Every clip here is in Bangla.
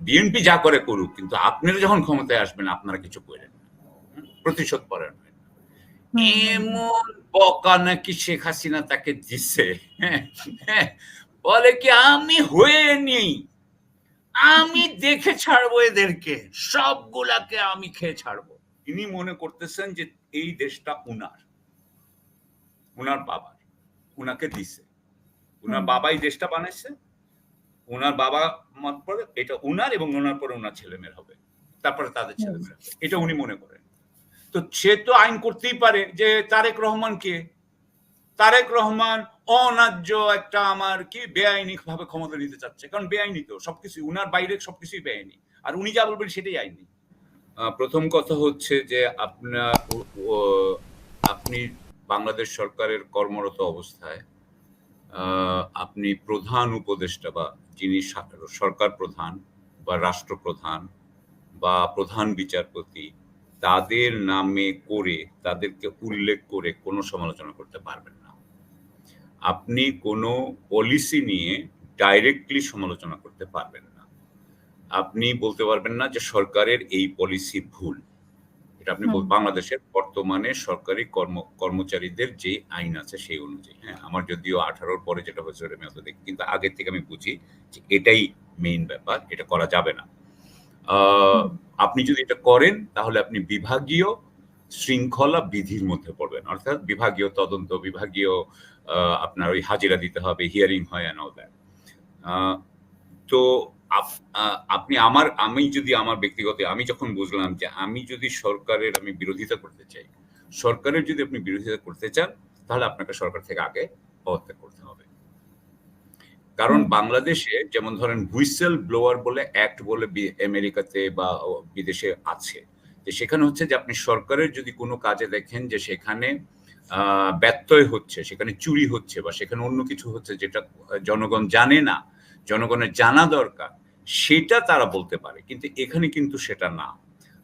বিএনপি যা করে করুক কিন্তু আপনারা যখন ক্ষমতায় আসবেন আপনারা কিছু করেন প্রতিশোধ পরায়ণ। এমন বকা নাকি শেখ হাসিনা তাকে দিছে? বলে কি আমি হয়ে নেই আমি দেখে ছাড়বো এদেরকে। সবগুলাকে আমি খেয়ে ছাড়বো। ইনি মনে করতেছেন যে এই দেশটা উনার। উনার বাবার। উনাকে দিছে। উনার বাবাই দেশটা বানাইছে। উনার বাবা মত পরে এটা ওনার এবং ওনার পরে ওনার ছেলেমেয়ের হবে। তারপরে তাদের। ছেলেমেয়ের হবে। এটা উনি মনে করেন। তো সে তো আইন করতেই পারে যে তারেক রহমান কে? তারেক রহমান অন্যায্য একটা আমার কি বেআইনি ভাবে ক্ষমতা নিতে চাচ্ছে। কারণ বেআইনি তো সবকিছু উনার বাইরে সবকিছুই বেআইনি। আর উনি যা বলবেন সেটাই আইনি। প্রথম কথা হচ্ছে যে আপনার আপনি বাংলাদেশ সরকারের কর্মরত অবস্থায় আহ, আপনি প্রধান উপদেষ্টা বা যিনি সরকার প্রধান বা রাষ্ট্রপ্রধান বা প্রধান বিচারপতি, তাদের নামে করে, তাদেরকে উল্লেখ করে কোনো সমালোচনা করতে পারবেন না। আপনি কোনো পলিসি নিয়ে ডাইরেক্টলি সমালোচনা করতে পারবেন না। আপনি বলতে পারবেন না যে সরকারের এই পলিসি ভুল। এটা আপনি বল- বাংলাদেশের বর্তমানে সরকারি কর্ম কর্মচারীদের যে আইন আছে সেই অনুযায়ী হ্যাঁ? আমার যদিও আঠারোর পরে যেটা হয়েছে আমি অত দেখি কিন্তু আগের থেকে আমি বুঝি যে এটাই মেইন ব্যাপার এটা করা যাবে না। আপনি যদি এটা করেন তাহলে আপনি বিভাগীয় শৃঙ্খলা বিধির মধ্যে পড়বেন। অর্থাৎ বিভাগীয় তদন্ত বিভাগীয় আপনার ওই হাজিরা দিতে হবে হিয়ারিং হয় অ্যান্ড অল দ্যাট তো আপনি আমার, আমি যদি আমার ব্যক্তিগত, আমি যখন বুঝলাম যে আমি যদি সরকারের আমি বিরোধিতা করতে চাই, সরকারের যদি আপনি বিরোধিতা করতে চান, তাহলে আপনাকে সরকার থেকে আগে পদত্যাগ করতে হবে। কারণ বাংলাদেশে যেমন ধরেন হুইসেল ব্লোয়ার বলে অ্যাক্ট বলে আমেরিকাতে বা বিদেশে আছে, যে সেখানে হচ্ছে যে আপনি সরকারের যদি কোনো কাজে দেখেন যে সেখানে ব্যত্যয় হচ্ছে, সেখানে চুরি হচ্ছে বা সেখানে অন্য কিছু হচ্ছে যেটা জনগণ জানে না, জনগণের জানা দরকার সেটা তারা বলতে পারে কিন্তু এখানে কিন্তু সেটা না।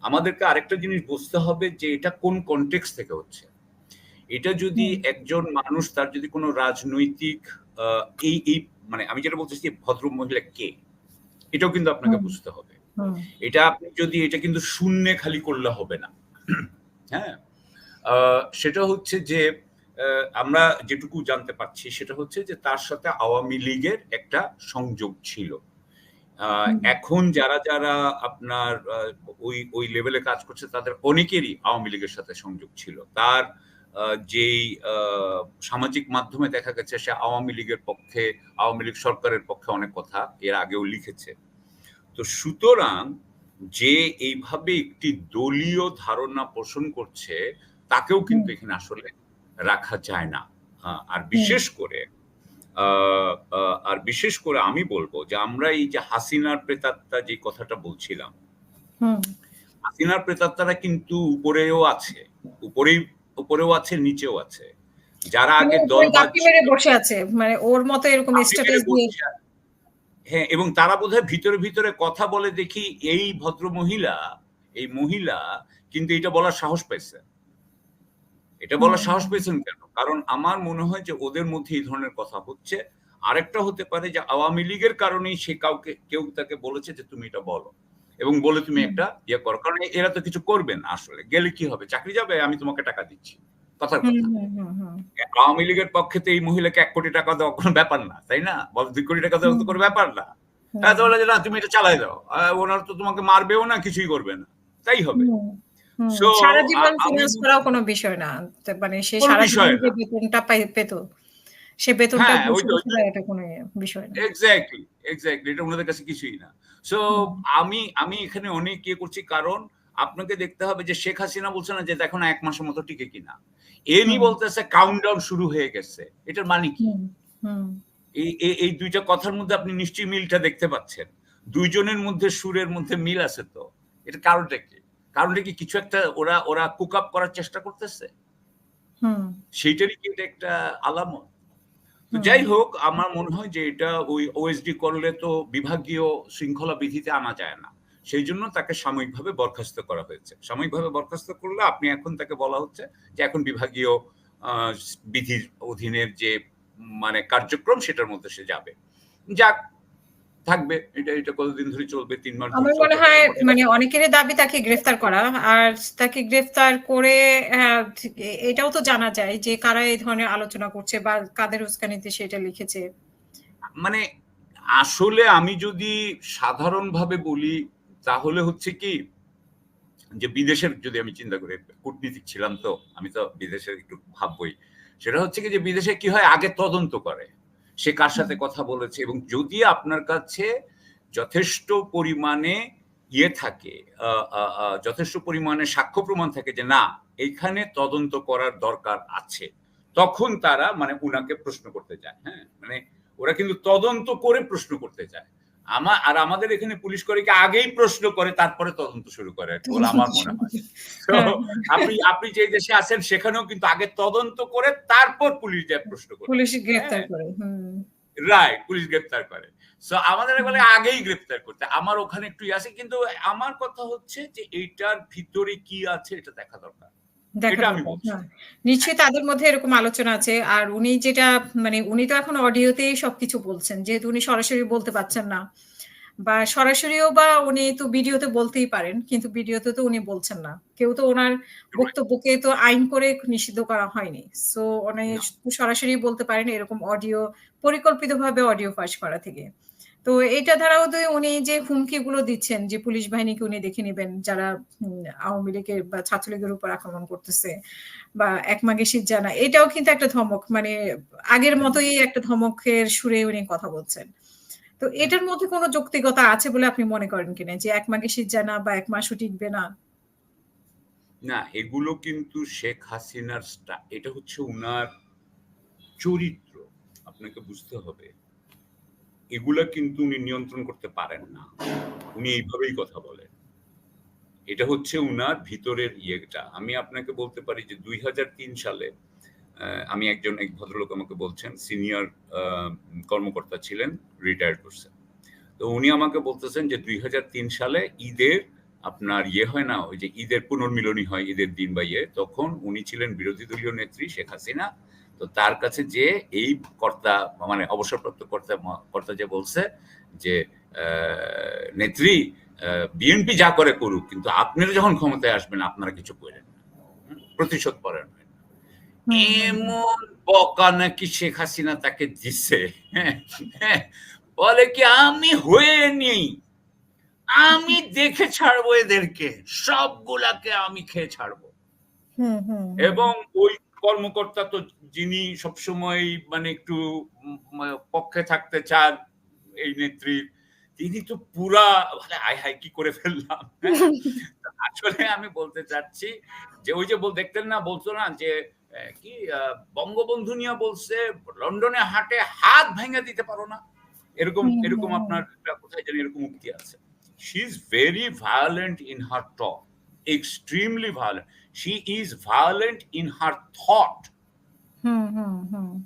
আমাদেরকে আরেকটা জিনিস বুঝতে হবে যে এটা কোন কনটেক্স থেকে হচ্ছে। এটা যদি একজন মানুষ তার যদি কোনো রাজনৈতিক এই এই মানে আমি যেটা বলতেছি ভদ্র মহিলা কে এটাও কিন্তু আপনাকে বুঝতে হবে। এটা আপনি যদি এটা কিন্তু শূন্যে খালি করলে হবে না। হ্যাঁ? আহ, সেটা হচ্ছে যে আমরা যেটুকু জানতে পারছি সেটা হচ্ছে যে তার সাথে আওয়ামী লীগের একটা সংযোগ ছিল। এখন যারা যারা আপনার ওই ওই লেভেলে কাজ করছে তাদের অনেকেরই আওয়ামী লীগের সাথে সংযোগ ছিল। তার যেই সামাজিক মাধ্যমে দেখা গেছে সে আওয়ামী লীগের পক্ষে আওয়ামী লীগ সরকারের পক্ষে অনেক কথা এর আগেও লিখেছে। তো সুতরাং যে এইভাবে একটি দলীয় ধারণা পোষণ করছে তাকেও কিন্তু এখানে আসলে রাখা যায় না। আর বিশেষ করে আর বিশেষ করে আমি বলব যে আমরা এই যে হাসিনার প্রেতাত্মা যে কথাটা বলছিলাম হাসিনার প্রেতাত্মারা কিন্তু উপরেও আছে উপরেই উপরেও আছে নিচেও আছে। যারা আগে মানে দল বসে আছে মানে ওর মতো এরকম স্ট্যাটাস দিয়ে হ্যাঁ এবং তারা বোধহয় ভিতরে ভিতরে কথা বলে দেখি এই ভদ্র মহিলা এই মহিলা কিন্তু এটা বলার সাহস পাইছে এটা বলার সাহস পেয়েছেন কেন? কারণ আমার মনে হয় যে ওদের মধ্যে এই ধরনের কথা হচ্ছে। আরেকটা হতে পারে যে আওয়ামী লীগের কারণেই সে কাউকে কেউ তাকে বলেছে যে তুমি এটা বলো। এবং বলে তুমি একটা ইয়ে করো। কারণ এরা তো কিছু করবে না আসলে। গেলে কি হবে? চাকরি যাবে আমি তোমাকে টাকা দিচ্ছি। কথার কথা। আওয়ামী লীগের পক্ষে তো এই মহিলাকে এক কোটি টাকা দেওয়া কোনো ব্যাপার না তাই না? বা দুই কোটি টাকা দেওয়া তো কোনো ব্যাপার না। হ্যাঁ তাহলে না তুমি এটা চালাই দাও। ওনার তো তোমাকে মারবেও না কিছুই করবে না। তাই হবে। সারা জীবন ফিনান্স করাও কোনো বিষয় না। মানে সে সারা জীবন যে বেতনটা পেত সে বেতনটা হ্যাঁ, এটা কোনো ইয়ে- বিষয় না। এক্স্যাক্টলি এক্স্যাক্টলি এটা ওনাদের কাছে কিছুই না। সো আমি আমি এখানে অনেক ইয়ে করছি কারণ আপনাকে দেখতে হবে যে শেখ হাসিনা বলছে না যে দেখো না এক মাসের মতো টিকে কিনা। এনি। বলতেছে কাউন্টডাউন শুরু হয়ে গেছে। এটার মানে কি? হুম, হুম, এই এই- এই দুইটা কথার মধ্যে আপনি নিশ্চয়ই মিলটা দেখতে পাচ্ছেন। দুইজনের মধ্যে সুরের মধ্যে মিল আছে তো। এটা কারণটা কি? কারণটা কি কিছু একটা ওরা ওরা কুক আপ করার চেষ্টা করতেছে? সেইটারই কি একটা আলামত? তো যাই হোক আমার মনে হয় যে এটা ওই ওএসডি করলে তো বিভাগীয় শৃঙ্খলা বিধিতে আনা যায় না। সেই জন্য তাকে সাময়িকভাবে বরখাস্ত করা হয়েছে। সাময়িকভাবে বরখাস্ত করলে আপনি এখন তাকে বলা হচ্ছে যে এখন বিভাগীয় বিধির অধীনের যে মানে কার্যক্রম সেটার মধ্যে সে যাবে। যাক থাকবে এটা এটা কতদিন ধরে চলবে তিন মাস আমার মনে হয় মানে অনেকেরই দাবি তাকে গ্রেফতার করা। আর তাকে গ্রেফতার করে এটাও তো জানা যায় যে কারা এই ধরনের আলোচনা করছে বা কাদের উস্কানিতে সেটা লিখেছে। মানে আসলে আমি যদি সাধারণভাবে বলি তাহলে হচ্ছে কি যে বিদেশের যদি আমি চিন্তা করি কূটনীতিক ছিলাম তো আমি তো বিদেশের একটু ভাববই সেটা হচ্ছে কি যে বিদেশে কি হয় আগে তদন্ত করে। সে কার সাথে কথা বলেছে? এবং যদি আপনার কাছে যথেষ্ট পরিমাণে ইয়ে থাকে যথেষ্ট পরিমাণে সাক্ষ্য প্রমাণ থাকে যে না, এইখানে তদন্ত করার দরকার আছে, তখন তারা মানে উনাকে প্রশ্ন করতে যায় হ্যাঁ? মানে ওরা কিন্তু তদন্ত করে প্রশ্ন করতে যায়। আমার আর আমাদের এখানে পুলিশ করে কি আগেই প্রশ্ন করে তারপরে তদন্ত শুরু করে বলে আমার মনে হয়। হ্যাঁ, আপনি আপনি যে দেশে আছেন সেখানেও কিন্তু আগে তদন্ত করে তারপর পুলিশ যায় প্রশ্ন করে। পুলিশ গ্রেফতার হ্যাঁ। করে হুম। রাইট পুলিশ গ্রেপ্তার করে। সো আমাদের বলে আগেই গ্রেপ্তার করতে। আমার ওখানে একটু ইয়ে আছে কিন্তু আমার কথা হচ্ছে যে এইটার ভিতরে কি আছে এটা দেখা দরকার। হ্যাঁ। নিশ্চয়ই তাদের মধ্যে এরকম আলোচনা আছে। আর উনি যেটা মানে উনি তো এখন অডিওতেই সবকিছু বলছেন যেহেতু উনি সরাসরি বলতে পারছেন না। বা সরাসরিও বা উনি তো ভিডিওতে বলতেই পারেন কিন্তু ভিডিওতে তো উনি বলছেন না। কেউ তো ওনার বক্তব্যকে তো আইন করে নিষিদ্ধ করা হয়নি। সো উনি সরাসরি বলতে পারেন এরকম অডিও পরিকল্পিতভাবে অডিও ফাঁস করা থেকে। তো এটা ধারাও তো উনি যে হুমকিগুলো দিচ্ছেন যে পুলিশ বাহিনীকে উনি দেখে নেবেন যারা আওয়ামী লীগের বা ছাত্রলীগের উপর আক্রমণ করতেছে বা এক মাগে শীত জানা এটাও কিন্তু একটা ধমক মানে আগের মতোই একটা ধমকের সুরে উনি কথা বলছেন। তো এটার মধ্যে কোনো যৌক্তিকতা আছে বলে আপনি মনে করেন কিনা যে এক মাগে শীত জানা বা এক মাসও টিকবে না? না এগুলো কিন্তু শেখ হাসিনার এটা হচ্ছে উনার চরিত্র আপনাকে বুঝতে হবে। এগুলা কিন্তু উনি নিয়ন্ত্রণ করতে পারেন না। উনি এইভাবেই কথা বলেন। এটা হচ্ছে উনার ভিতরের ইয়েটা। আমি আপনাকে বলতে পারি যে দুই সালে আমি একজন, এক ভদ্রলোক আমাকে বলছেন, সিনিয়র কর্মকর্তা ছিলেন রিটায়ার্ড করছেন তো উনি আমাকে বলতেছেন যে দুই হাজার তিন সালে ঈদের আপনার ইয়ে হয় না, ওই যে ঈদের পুনর্মিলনী হয় ঈদের দিন বা ইয়ে তখন উনি ছিলেন বিরোধী দলীয় নেত্রী শেখ হাসিনা। তো তার কাছে যে এই কর্তা মানে অবসরপ্রাপ্ত কর্তা কর্তা যে বলছে যে নেত্রী বিএনপি যা করে করুক কিন্তু আপনারা যখন ক্ষমতায় আসবেন আপনারা কিছু করেন প্রতিশোধ পড়েন এমন বকা নাকি শেখ হাসিনা তাকে দিছে? হ্যাঁ, হ্যাঁ, বলে কি আমি হয়ে নেই। আমি দেখে ছাড়বো এদেরকে। সবগুলাকে আমি খেয়ে ছাড়বো। হুম হুম। এবং ওই কর্মকর্তা তো যিনি সবসময় মানে একটু পক্ষে থাকতে চান এই নেত্রীর তিনি তো পুরা মানে হাই হাই কি করে ফেললাম আসলে আমি বলতে চাচ্ছি যে ওই যে দেখতেন না বলতো না যে কি বঙ্গবন্ধু নিয়ে বলছে লন্ডনে হাটে হাত ভেঙে দিতে পারো না। এরকম এরকম আপনার কোথায় জানি এরকম উক্তি আছে। She is very violent in her talk is violent in her thought hmm hmm hmm.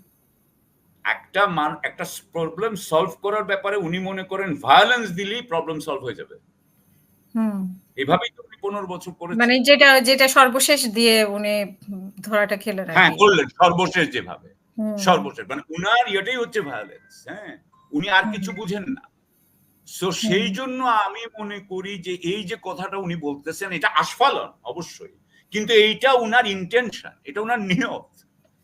একটা মান একটা প্রবলেম সলভ করার ব্যাপারে উনি মনে করেন ভায়োলেন্স দিলেই প্রবলেম সলভ হয়ে যাবে। এভাবেই তো উনি পনেরো বছর করেছেন। মানে যেটা যেটা সর্বশেষ দিয়ে উনি ধরাটা আর হ্যাঁ। করলেন সর্বশেষ যেভাবে। সর্বশেষ মানে উনার ইয়েটাই হচ্ছে ভায়োলেন্স হ্যাঁ। উনি আর কিছু বুঝেন না। সো সেই জন্য আমি মনে করি যে এই যে কথাটা উনি বলতেছেন এটা আস্ফালন অবশ্যই। কিন্তু এইটা উনার ইন্টেনশন এটা উনার নিয়ত।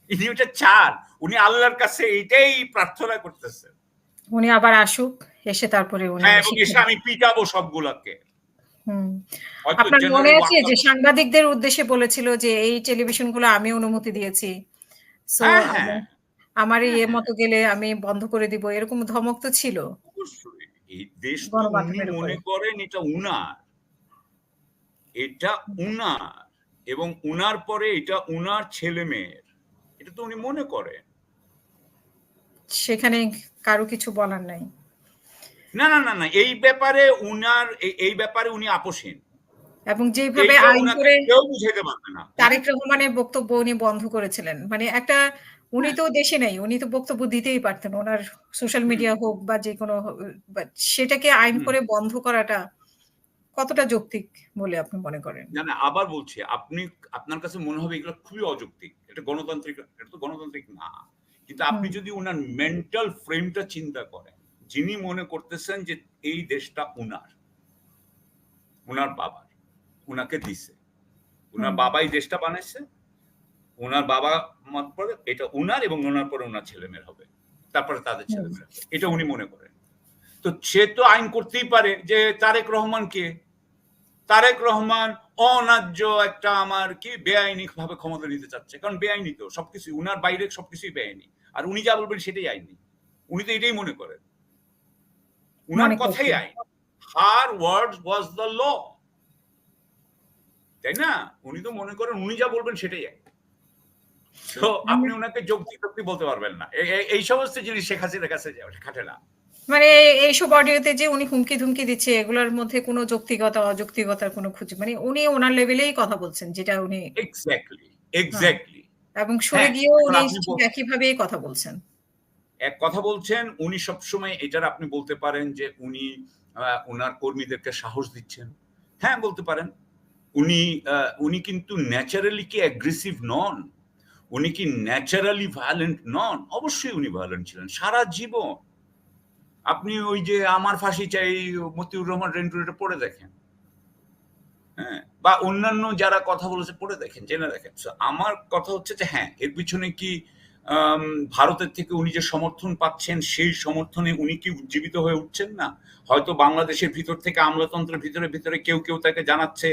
ইনি ওটা চান উনি আল্লাহর কাছে এইটাই প্রার্থনা করতেছেন। উনি আবার আসুক এসে তারপরে উনি হ্যাঁ এসে আমি পিটাবো সবগুলাকে। আপনার মনে আছে যে সাংবাদিকদের উদ্দেশ্যে বলেছিল যে এই টেলিভিশনগুলো আমি অনুমতি দিয়েছি? হ্যাঁ, হ্যাঁ। আমি- আমার ইয়ে মতো গেলে আমি বন্ধ করে দিব এরকম ধমক তো ছিল। এই দেশ উনি মনে করেন এটা উনার। এটা উনার এবং উনার পরে এটা উনার ছেলে মেয়ের। এটা তো উনি মনে করেন। সেখানে কারও কিছু বলার নাই। না না না না এই ব্যাপারে উনার এই- ব্যাপারে উনি আপোষহীন। এবং যেভাবে আইন করে কেউ বুঝাইতে পারবে না। তারেক রহমানের বক্তব্য উনি বন্ধ করেছিলেন। মানে একটা উনি তো দেশে নেই উনি তো বক্তব্য দিতেই পারতেন। ওনার সোশ্যাল মিডিয়া হোক বা যে কোনো সেটাকে আইন করে বন্ধ করাটা কতটা যৌক্তিক বলে আপনি মনে করেন? না না আবার বলছি আপনি আপনার কাছে মনে হবে এগুলো খুবই অযৌক্তিক। এটা গণতান্ত্রিক এটা তো গণতান্ত্রিক না। কিন্তু আপনি যদি ওনার মেন্টাল ফ্রেমটা চিন্তা করেন যিনি মনে করতেছেন যে এই দেশটা ওনার ওনার বাবার ওনাকে দিছে ওনার বাবাই দেশটা বানাইছে ওনার বাবা মত পরে এটা উনার এবং ওনার পরে ওনার ছেলে মেয়ের হবে। তারপরে তাদের ছেলে মেয়ের হবে এটা উনি মনে করেন। তো সে তো আইন করতেই পারে যে তারেক রহমান কে? তারেক রহমান অন্যায্য একটা আমার কি বেআইনি ভাবে ক্ষমতা নিতে চাচ্ছে। কারণ বেআইনি তো সবকিছু উনার বাইরে সবকিছুই বেআইনি। আর উনি যা বলবেন সেটাই আইনি। উনি তো এটাই মনে করেন। উনার কথাই আইন। Her word was the law. তাই না? উনি তো মনে করেন উনি যা বলবেন সেটাই আইন। তো আপনি ওনাকে যুক্তি যুক্তি বলতে পারবেন না। এই সমস্ত জিনিস শেখ হাসিনার কাছে খাটে না। মানে এইসব অডিওতে যে উনি হুমকি ধুমকি দিচ্ছে এগুলোর মধ্যে কোনো যৌক্তিকতা অযৌক্তিকতার কোনো খুঁজে মানে উনি ওনার লেভেলেই কথা বলছেন যেটা উনি এক্স্যাক্টলি এক্স্যাক্টলি এবং সরে হ্যাঁ, গিয়েও উনি বল- একইভাবেই কথা বলছেন। এক কথা বলছেন উনি সবসময় এটার আপনি বলতে পারেন যে উনি ওনার কর্মীদেরকে সাহস দিচ্ছেন। হ্যাঁ বলতে পারেন। উনি উনি কিন্তু ন্যাচারালি কি অ্যাগ্রেসিভ নন? উনি কি ন্যাচারালি ভায়োলেন্ট নন অবশ্যই উনি ভায়োলেন্ট ছিলেন, সারা জীবন। আপনি ওই যে আমার ফাঁসি চাই, মতিউর রহমান রেন্টুর এটা পড়ে দেখেন। হ্যাঁ বা অন্যান্য যারা কথা বলেছে, পড়ে দেখেন, জেনে দেখেন। আমার কথা হচ্ছে যে হ্যাঁ এর পিছনে কি ভারতের থেকে উনি যে সমর্থন পাচ্ছেন, সেই সমর্থনে উনি কি উজ্জীবিত হয়ে উঠছেন না? হয়তো বাংলাদেশের ভিতর থেকে আমলাতন্ত্রের ভিতরে ভিতরে কেউ কেউ তাকে জানাচ্ছে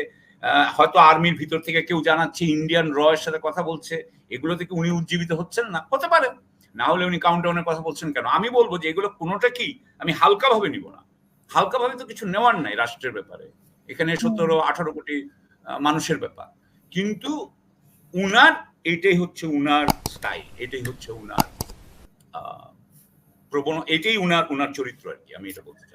হয়তো আর্মির ভিতর থেকে কেউ জানাচ্ছে, ইন্ডিয়ান রয়ের সাথে কথা বলছে এগুলো থেকে উনি উজ্জীবিত হচ্ছেন না হতে পারে। না হলে উনি কাউন্টাউনের কথা বলছেন কেন? আমি বলব যে এগুলো কোনোটা কি? আমি হালকা ভাবে নিব না। হালকা ভাবে তো কিছু নেওয়ার নাই রাষ্ট্রের ব্যাপারে। এখানে সতেরো আঠারো কোটি মানুষের ব্যাপার। কিন্তু উনার এটাই হচ্ছে উনার স্টাইল এটাই হচ্ছে উনার আহ, প্রবণ এটাই উনার উনার চরিত্র আর কি আমি এটা বলতে চাই।